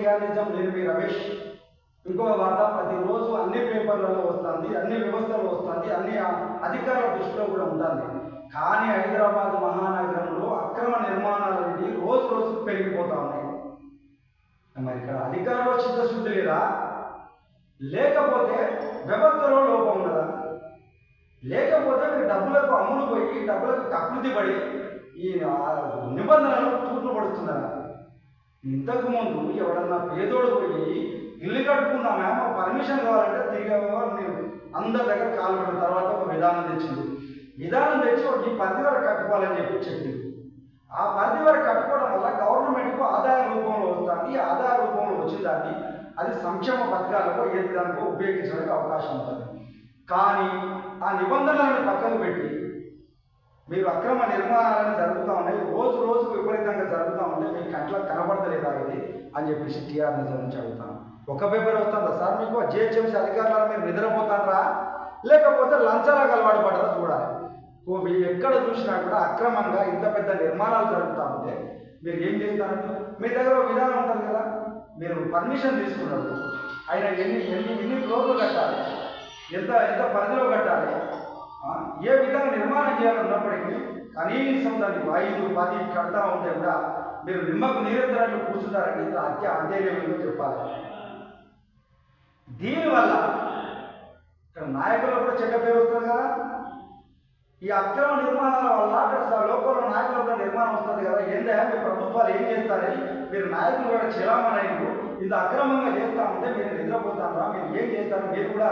టీఆర్నిజం నేను మీ రమేష్ ఇంకో వార్త ప్రతిరోజు అన్ని పేపర్లలో వస్తుంది అన్ని వ్యవస్థల్లో వస్తుంది అన్ని అధికారుల దృష్టిలో కూడా ఉంటుంది కానీ హైదరాబాద్ మహానగరంలో అక్రమ నిర్మాణాలు అనేవి రోజు రోజుకు పెరిగిపోతా ఉన్నాయి. మరి ఇక్కడ అధికారంలో చిత్తశుద్ధి లేదా? లేకపోతే వ్యవస్థలో లోపం ఉన్నదా? లేకపోతే మీరు డబ్బులకు అమ్ములు పోయి డబ్బులకు కకృతి పడి ఈ ఆ, నిబంధనలు తూట్లు పడుతున్నారా ఇంతకుముందు ఎవడన్నా పేదోడు పోయి ఇల్లు కట్టుకుందామా మాకు పర్మిషన్ కావాలంటే తిరిగి నేను అందరి దగ్గర కాలు పెట్టిన తర్వాత ఒక విధానం తెచ్చింది విధానం తెచ్చి ఒక ఈ పరిధి వరకు కట్టుకోవాలని చెప్పి చెప్పింది ఆ పరిధి వరకు కట్టుకోవడం వల్ల గవర్నమెంట్కు ఆదాయ రూపంలో వస్తుంది. ఆదాయ రూపంలో వచ్చిన దాన్ని అది సంక్షేమ పథకాలకు ఏ విధానికో ఉపయోగించడానికి అవకాశం ఉంటుంది. కానీ ఆ నిబంధనలను పక్కన పెట్టి మీరు అక్రమ నిర్మాణాలు జరుగుతూ ఉన్నాయి రోజు రోజు విపరీతంగా జరుగుతూ ఉన్నాయి మీకు కంట్లకు కనబడతలేదా ఇది? అని చెప్పేసి టీఆర్ నిజం నుంచి అడుగుతాను. ఒక పేపర్ వస్తుందా? సార్ మీకు జిహెచ్ఎంసీ అధికారులను మీరు నిద్రపోతారా లేకపోతే లంచాలకు అలవాటు పడరా చూడాలి. ఓ మీరు ఎక్కడ చూసినా కూడా అక్రమంగా ఇంత పెద్ద నిర్మాణాలు జరుగుతూ ఉంటే మీరు ఏం చేస్తారంటే మీ దగ్గర విధానం ఉంటుంది కదా? మీరు పర్మిషన్ తీసుకున్నారు ఆయన ఎన్ని ఎన్ని ఎన్ని ఫ్లోర్లు కట్టాలి? ఎంత ఎంత పరిధిలో కట్టాలి? ఏ విధంగా నిర్మాణం చేయాలన్నప్పటికీ కనీసం దాన్ని ఐదు పది కడతా ఉంటే కూడా మీరు నిమ్మకు నీరెత్తనట్లు కూర్చున్నారని ఇంత హత్య చెప్పాలి? దీనివల్ల ఇక్కడ నాయకులు కూడా చెడ్డ పేరు వస్తుంది కదా. ఈ అక్రమ నిర్మాణాల వల్ల అక్కడ స- లోకంలో నాయకులు కూడా నిర్మాణం వస్తుంది కదా. ఏందా? మీ ప్రభుత్వాలు ఏం చేస్తారని మీరు నాయకులు కూడా చిలామణయ్యారు ఇది అక్రమంగా చేస్తా ఉంటే మీరు నిద్రపోతారా? మీరు ఏం చేస్తారు? మీరు కూడా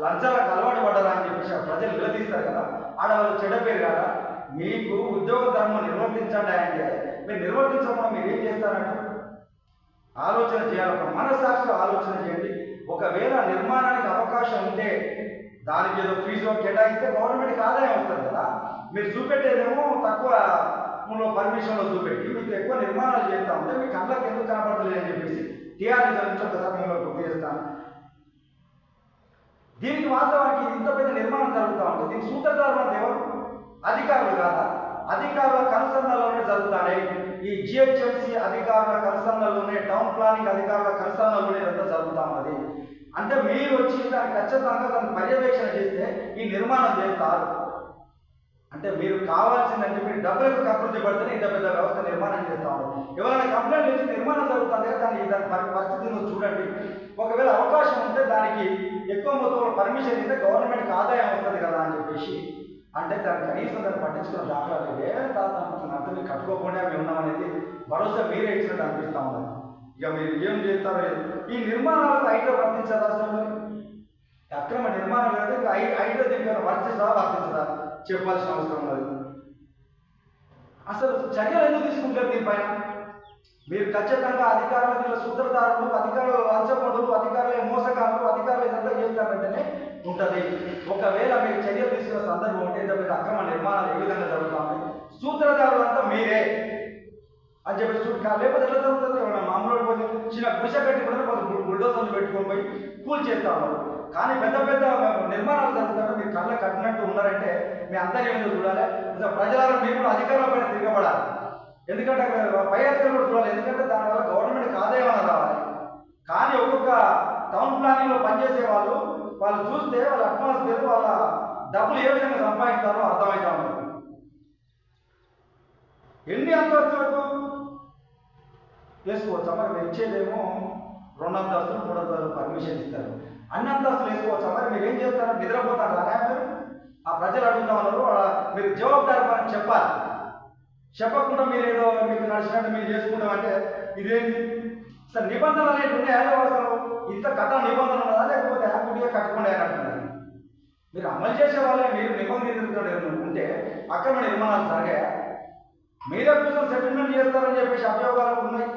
లంచాలకు అలవాటు పడ్డారా అని చెప్పేసి ఆ ప్రజలు నిలదీస్తారు కదా. ఆడవాళ్ళు చెడ్డ పేరు కదా? మీకు ఉద్యోగ ధర్మం నిర్వర్తించండి అంటే మీరు నిర్వర్తించకుండా మీరు ఏం చేస్తారంటే? ఆలోచన చేయాలి. ఒక మనసాక్షిలో ఆలోచన చేయండి. ఒకవేళ నిర్మాణానికి అవకాశం ఉంటే దానికి ఏదో ఫీజు కేటాయిస్తే గవర్నమెంట్కి ఆదాయం వస్తుంది కదా. మీరు చూపెట్టేదేమో తక్కువ పర్మిషన్లో చూపెట్టి మీకు ఎక్కువ నిర్మాణాలు చేస్తా ఉంటే మీ కళ్ళకి ఎందుకు కనపడలేదు అని చెప్పేసి టీఆర్ఎస్ నుంచి ఒకసారి మిమ్మల్ని గుర్తు చేస్తాను. దీనికి వాస్తవానికి ఇంత పెద్ద నిర్మాణం జరుగుతూ ఉంటుంది దీని సూత్రధారులు అంటే ఎవరు? అధికారులు కాదా? అధికారుల కనుసన్నలోనే జరుగుతాయి ఈ జిహెచ్ఎంసీ అధికారుల కనుసన్నలోనే టౌన్ ప్లానింగ్ అధికారుల కనుసన్నలోనే ఇదంతా జరుగుతూ ఉన్నది. అంటే మీరు వచ్చి దాన్ని ఖచ్చితంగా దాన్ని పర్యవేక్షణ చేస్తే ఈ నిర్మాణం చేస్తారు. అంటే మీరు కావాల్సిందంటే మీరు డబ్బులకు అభివృద్ధి పడితేనే ఇంత పెద్ద వ్యవస్థ నిర్మాణం చేస్తా ఎవరైనా కంప్లైంట్ ఇచ్చి నిర్మాణం జరుగుతుంది కదా దాని దాని పరిస్థితిని చూడండి. ఒకవేళ అవకాశం ఉంటే దానికి ఎక్కువ మొత్తంలో పర్మిషన్ ఇస్తే గవర్నమెంట్కి ఆదాయం వస్తుంది కదా అని చెప్పేసి అంటే దాన్ని కనీసం దాన్ని పట్టించుకున్న దాఖలాలు ఏ అంటే మీరు కట్టుకోకుండా మేము ఉన్నామనేది భరోసా మీరే ఇచ్చినట్టు అనిపిస్తా ఉన్నది. ఇక మీరు ఏం చేస్తారో ఈ నిర్మాణాలకు ఐటో వర్తించదా అసలు అక్రమ నిర్మాణాలు అయితే ఇంకా ఐ ఐటో దీనికి వర్తించదా వర్తించదా? చెప్పాల్సిన అవసరం ఉన్నది. అసలు చర్యలు ఎందుకు తీసుకుంటారు దీనిపైన? మీరు ఖచ్చితంగా అధికారులు దీనిలో సూత్రధారులు అధికారులు లంచపడులు అధికారులు మోసగాళ్ళు అధికారులు ఇదంతా చేస్తారంటేనే ఉంటుంది. ఒకవేళ మీరు చర్యలు తీసుకున్న సందర్భం ఉంటే ఇంత పెద్ద అక్రమ నిర్మాణాలు ఏ విధంగా జరుగుతాయి సూత్రధారులు అంతా మీరే. అని చెప్పేసి చూడాలి లేకపోతే ఎట్లా జరుగుతుంది? మామూలు చిన్న గుడిసె పెట్టుకుంటారు కూడా కొంత బుల్డోజర్లు పెట్టుకొని పోయి కూల్ చేస్తా ఉన్నారు. కానీ పెద్ద పెద్ద నిర్మాణాలు జరుగుతున్నారు మీరు కళ్ళ కట్టినట్టు ఉన్నారంటే మీ అందరి ఏదో చూడాలి. ప్రజలను మీరు కూడా అధికారుల పైన తిరగబడాలి. ఎందుకంటే అక్కడ పై అధికారులు చూడాలి. ఎందుకంటే దానివల్ల గవర్నమెంట్కి ఆదాయం అనేది రావాలి. కానీ ఒక్కొక్క టౌన్ ప్లానింగ్లో పనిచేసే వాళ్ళు వాళ్ళు చూస్తే వాళ్ళ అట్మాస్ఫియర్ వాళ్ళ డబ్బులు ఏ విధంగా సంపాదిస్తారో అర్థమవుతా ఉంది. ఎన్ని అంతస్తులకు వేసుకోవచ్చా? మరి ఇచ్చేదేమో రెండు అంతస్తులు నిషేధిస్తారు. అంతస్తులు పర్మిషన్ అన్ని అంతస్తులు వేసుకోవచ్చా. మరి మీరు ఏం చేస్తారు? నిద్రపోతారు. అలా మీరు ఆ ప్రజలు అడుగుతా ఉన్నారు మీరు జవాబుదారి పని చెప్పాలి. చెప్పకుండా మీరు ఏదో మీకు నడిచినట్టు మీరు చేసుకుంటామంటే ఇదేంటి? సార్ నిబంధనలు అనేవి ఉన్నాయా? అసలు ఇంత కథ నిబంధన ఉన్నదా? లేకపోతే యాక్టివ్గా కట్టుకోండి అంటున్నారు మీరు అమలు చేసే వాళ్ళే మీరు నిబంధన ఉంటే అక్రమ నిర్మాణాలు జరిగాయా? మీరే కూర్చొని సెటిల్మెంట్ చేస్తారని చెప్పేసి అభియోగాలు ఉన్నాయి.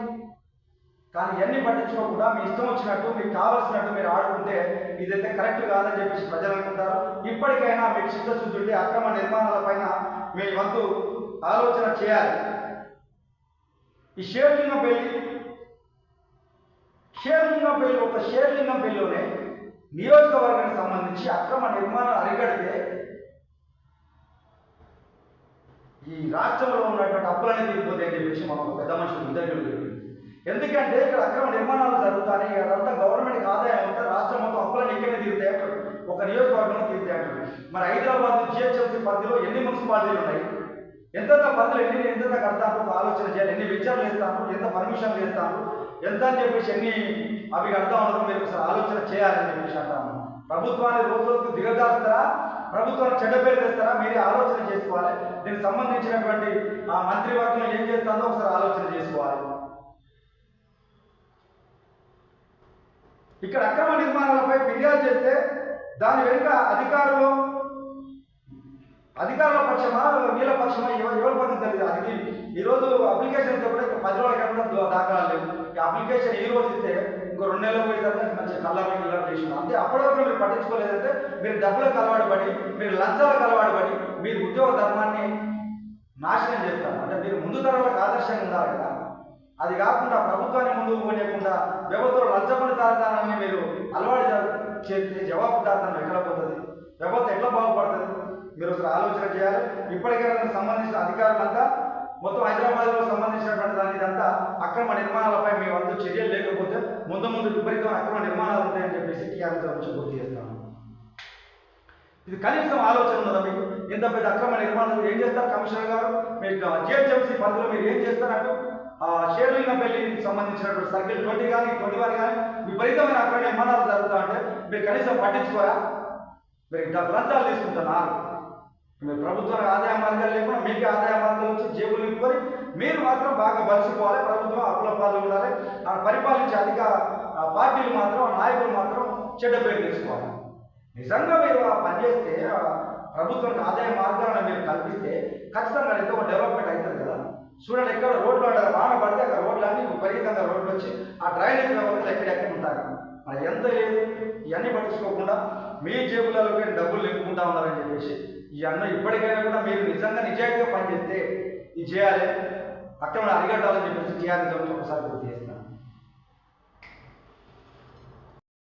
కానీ ఇవన్నీ పట్టించుకోకుండా మీ ఇష్టం వచ్చినట్టు మీకు కావలసినట్టు మీరు ఆడుకుంటే ఇదైతే కరెక్ట్ కాదని చెప్పేసి ప్రజలు అనుకుంటారు. ఇప్పటికైనా మీకు చిత్తశుద్ధి అక్రమ నిర్మాణాల పైన మీ వంతు ఆలోచన చేయాలి. ఈ షేర్లింగం పెళ్ళి షేర్లింగం పెళ్ళి ఒక షేర్లింగం పెళ్ళిలోనే నియోజకవర్గానికి సంబంధించి అక్రమ నిర్మాణాలు అరికడితే ఈ రాష్ట్రంలో ఉన్నటువంటి అప్పులనేది తీరిపోతాయి అని చెప్పేసి మనం ఒక పెద్ద మనుషులు ఇంటర్వ్యూలు ఎందుకంటే ఇక్కడ అక్రమ నిర్మాణాలు జరుగుతాయి అదంతా గవర్నమెంట్కి ఆదాయం అంతా రాష్ట్రం మొత్తం అప్పులను ఎక్కడే తీరుతాయి అంటారు ఒక నియోజకవర్గంలో తీరుతాయి అంటారు మరి హైదరాబాద్ జిహెచ్ఎంసీ పరిధిలో ఎన్ని మున్సిపాలిటీలు ఉన్నాయి? ఎంతెంత పరిధిలో ఎన్ని ఎంతెంత కడతాను ఒక ఆలోచన చేయాలి. ఎన్ని విచారణలు ఇస్తాను ఎంత పర్మిషన్లు ఇస్తాను ఎంత అని చెప్పేసి ఎన్ని అవి కడతా ఉన్నారో మీరు ఒకసారి ఆలోచన చేయాలని చెప్పేసి అంటాము ప్రభుత్వాన్ని రోజు రోజుకు దిగజారుస్తారా? ప్రభుత్వాన్ని చెడ్డ పేరు తెస్తారా? మీరే ఆలోచన చేసుకోవాలి. దీనికి సంబంధించినటువంటి ఆ మంత్రివర్గం ఏం చేస్తుందో ఒకసారి ఆలోచన చేసుకోవాలి. ఇక్కడ అక్రమ నిర్మాణాలపై ఫిర్యాదు చేస్తే దాని వెనుక అధికారులు అధికారుల పక్షమా వీళ్ళ పక్షమా ఎవరి పక్షం తెలియదు. అది ఈరోజు అప్లికేషన్ ఇస్తే కూడా ఇంకా పది రోజుల కన్నా దాఖలాలు లేవు. ఈ అప్లికేషన్ ఈ రోజు ఇస్తే ఇంకో రెండు నెలలు పోయేసరికి మంచి కలర్ గిల్లర్ చేసిన. అంతే అప్పటి వరకు మీరు పట్టించుకోలేదంటే మీరు డబ్బులకు అలవాటు పడి మీరు లంచాలకు అలవాటు పడి మీరు ఉద్యోగ ధర్మాన్ని నాశనం చేస్తారు. అంటే మీరు ముందు తరాలకు ఆదర్శంగా ఉండాలి కదా. అది కాకుండా ప్రభుత్వాన్ని ముందుకు పోనీయకుండా వ్యవస్థలో లంచపడిదారుతానని మీరు అలవాటు చేస్తే జవాబుదారితనం ఎక్కడ పోతుంది? వ్యవస్థ ఎట్లా బాగుపడుతుంది? మీరు ఒకసారి ఆలోచన చేయాలి. ఇప్పటికైనా సంబంధించిన అధికారులంతా మొత్తం హైదరాబాద్లో సంబంధించినటువంటి దాని ఇదంతా అక్రమ నిర్మాణాలపై మీ వంతు చర్యలు లేకపోతే ముందు ముందు విపరీతం అక్రమ నిర్మాణాలు ఉంటాయని చెప్పేసి టీఆర్ఎస్ నుంచి గుర్తు చేస్తాను. ఇది కనీసం ఆలోచన ఉన్నదా మీకు? ఇంత పెద్ద అక్రమ నిర్మాణాలు ఏం చేస్తారు కమిషనర్ గారు? మీరు జిహెచ్ఎంసీ పరిధిలో మీరు ఏం చేస్తారంటూ ఆ షేర్లింగపల్లికి సంబంధించినటువంటి సర్కిల్ ట్వంటీ కానీ ట్వంటీ వన్ కానీ విపరీతమైన అక్కడ నిర్మాణాలు జరుగుతా అంటే మీరు కనీసం పట్టించుకోరా? మీరు ఇంకా లంచాలు తీసుకుంటున్నారు మీరు ప్రభుత్వానికి ఆదాయ మార్గాలు లేకుండా మీకే ఆదాయ మార్గాలు వచ్చి జేబులు నింపుకొని మీరు మాత్రం బాగా బలిసిపోవాలి ప్రభుత్వం అప్పుల పాలు ఉండాలి. ఆ పరిపాలించే అధిక ఆ పార్టీలు మాత్రం నాయకులు మాత్రం చెడ్డ పేరు తీసుకోవాలి. నిజంగా మీరు ఆ పనిచేస్తే ప్రభుత్వానికి ఆదాయ మార్గాలను మీరు కల్పిస్తే ఖచ్చితంగా ఎంతో డెవలప్మెంట్ అవుతుంది కదా. చూడండి ఎక్కడ రోడ్లు అంటే వాన పడితే అక్కడ రోడ్లు అన్ని విపరీతంగా రోడ్లు వచ్చి ఆ డ్రైనేజ్ వ్యవస్థలు ఎక్కడెక్కడ ఉంటారు మరి ఎంత లేదు. ఇవన్నీ పట్టించుకోకుండా మీ జేబులలోకి డబ్బులు నింపుకుంటా ఉన్నారని చెప్పేసి ఈ అన్న ఇప్పటికైనా కూడా మీరు నిజంగా నిజాయితీగా పనిచేస్తే ఇది చేయాలి. అక్కడ అరిగట్టాలని చెప్పేసి టీఆర్ఎస్ ఒకసారి గుర్తు చేస్తారు